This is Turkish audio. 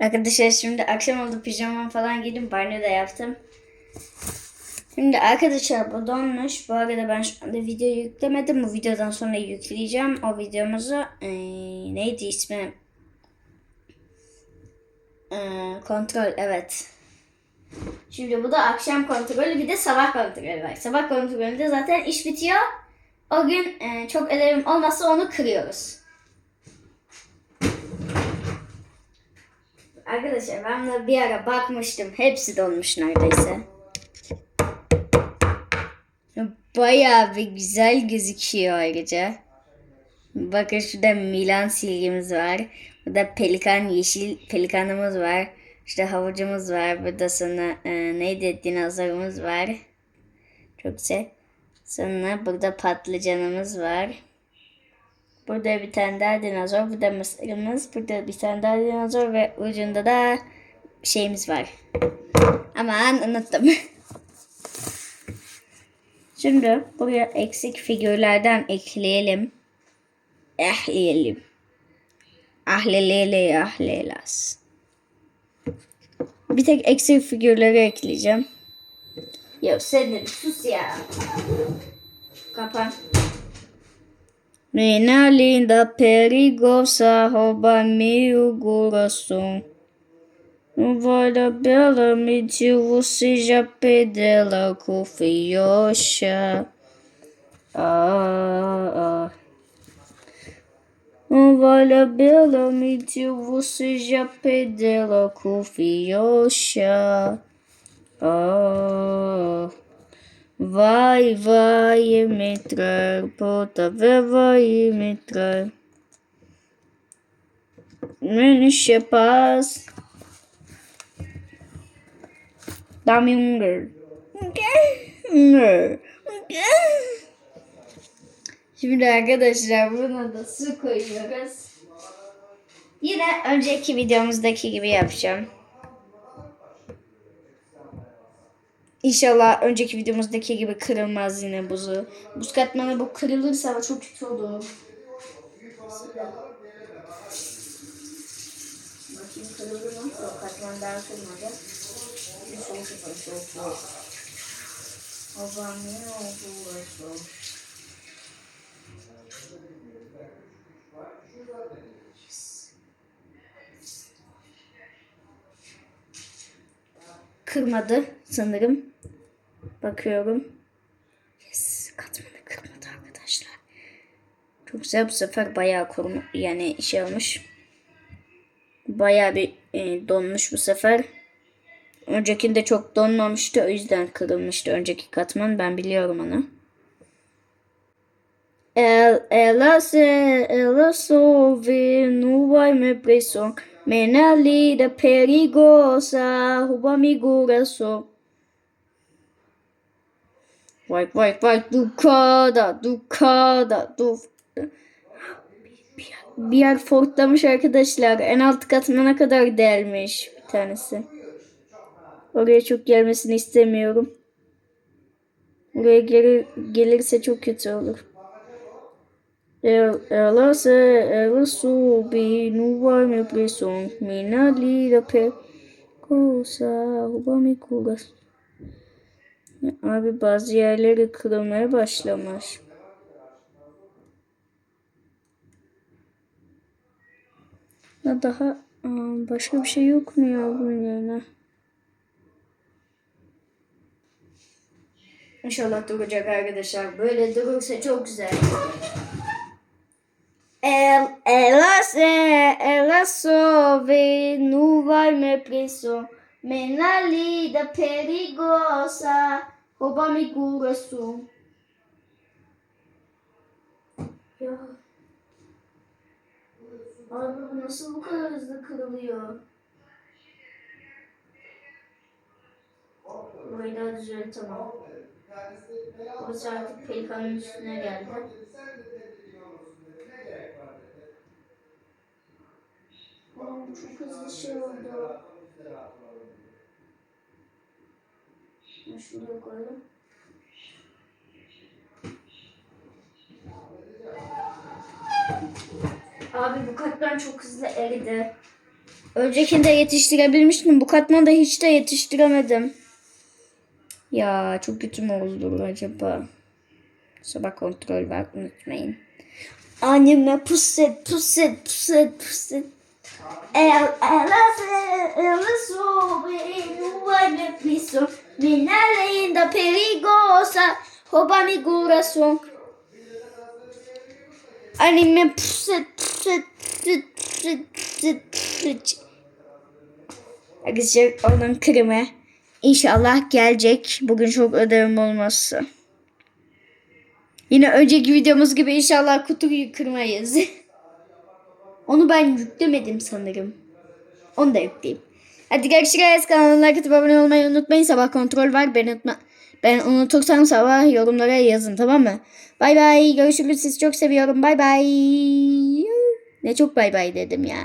Arkadaşlar şimdi akşam oldu pijama falan giydim banyo da yaptım. Şimdi arkadaşlar bu donmuş. Bu arada ben şu anda video yüklemedim. Bu videodan sonra yükleyeceğim. O videomuzu eee, neydi ismi? Eee, kontrol evet. Şimdi bu da akşam kontrolü bir de sabah kontrolü var. Sabah kontrolünde zaten iş bitiyor. O gün eee, çok ödevim olmazsa onu kırıyoruz. Arkadaşlar ben de bir ara bakmıştım. Hepsi donmuş neredeyse. Bayağı bir güzel gözüküyor ayrıca. Bakın şurada Milan silgimiz var. Burada pelikan yeşil pelikanımız var. İşte havucumuz var. Burada sonra e, neydi dinozorumuz var. Çok güzel. Sonra burada patlıcanımız var. Burada bir tane daha dinozor. Burada mısırımız. Burada bir tane daha dinozor ve ucunda da şeyimiz var. Aman unuttum. Şimdi buraya eksik figürlerden ekleyelim. Ehleyelim. Ahlelele ahlelas. Bir tek eksik figürleri ekleyeceğim. Ya sen de sus ya. Kapan. Menina linda, perigosa, rouba meu coração. Não vale a bela, mediu, você já pedela, confiocha. Ah, ah. Não vale a bela, mediu, você já pedela, confiocha. Ah. Vai, vai me entrar, puta, vai, vai me entrar. Me enche paz. Dá-me um gol. Şimdi arkadaşlar buna da su koyuyoruz. Yine önceki videomuzdaki gibi yapacağım. İnşallah önceki videomuzdaki gibi kırılmaz yine buzu. Buz katmanı bu kırılırsa çok kötü olur. Bakayım kırıldı mı? Katman daha kırılmadı. Bir soğuk yapalım soğuk soğuk. Babam ne oldu soğuk. Kırmadı sanırım. Bakıyorum. Yes, katmanı kırmadı arkadaşlar. Çok güzel bu sefer bayağı koruma yani şey olmuş. Bayağı bir e, donmuş bu sefer. Öncekinde çok donmamıştı o yüzden kırılmıştı önceki katman ben biliyorum onu. El, ela se, ela sove, não vai me preso. Mena lida perigosa, rouba mi coração. Vay vay vay dukada dukada du bir yer fortlamış arkadaşlar. En alt katmana kadar delmiş bir tanesi. Oraya çok gelmesini istemiyorum. Oraya geri, gelirse çok kötü olur. El- Ela se ela sube no vai me pressão. Mina lida pe cosa rouba mi coração. Abi bazı yerleri kırılmaya başlamış. Ya daha aa, başka bir şey yok mu ya bunun yerine? İnşallah duracak arkadaşlar. Böyle durursa çok güzel. El, ela se, ela sove, não vai me preso. Mena lida perigosa, rouba mi coração. Ya. Abi bu nasıl bu kadar hızlı kırılıyor? Burayı daha düzelt tamam. Burası artık pelikanın üstüne geldi. Çok hızlı şey oldu. Ben şuraya koyalım. Abi bu katman çok hızlı eridi. Öncekinde yetiştirebilmiştim. Bu katmanda hiç de yetiştiremedim. Ya çok kötü mü oldu acaba? Sabah kontrol var unutmayın. Anneme puset puset puset puset. Mina leyenda perigosa. Rouba mi coração. Anime. Arkadaşlar onun kremi. İnşallah gelecek. Bugün çok ödevim olması. Yine önceki videomuz gibi inşallah kutuyu kırmayız. Onu ben yüklemedim sanırım. Onu da yükleyeyim. Hadi görüşürüz. Kanalıma like abone olmayı unutmayın. Sabah kontrol var. Ben unutma. Ben unutursam sabah yorumlara yazın tamam mı? Bay bay. Görüşürüz. Sizi çok seviyorum. Bay bay. Ne çok bay bay dedim ya.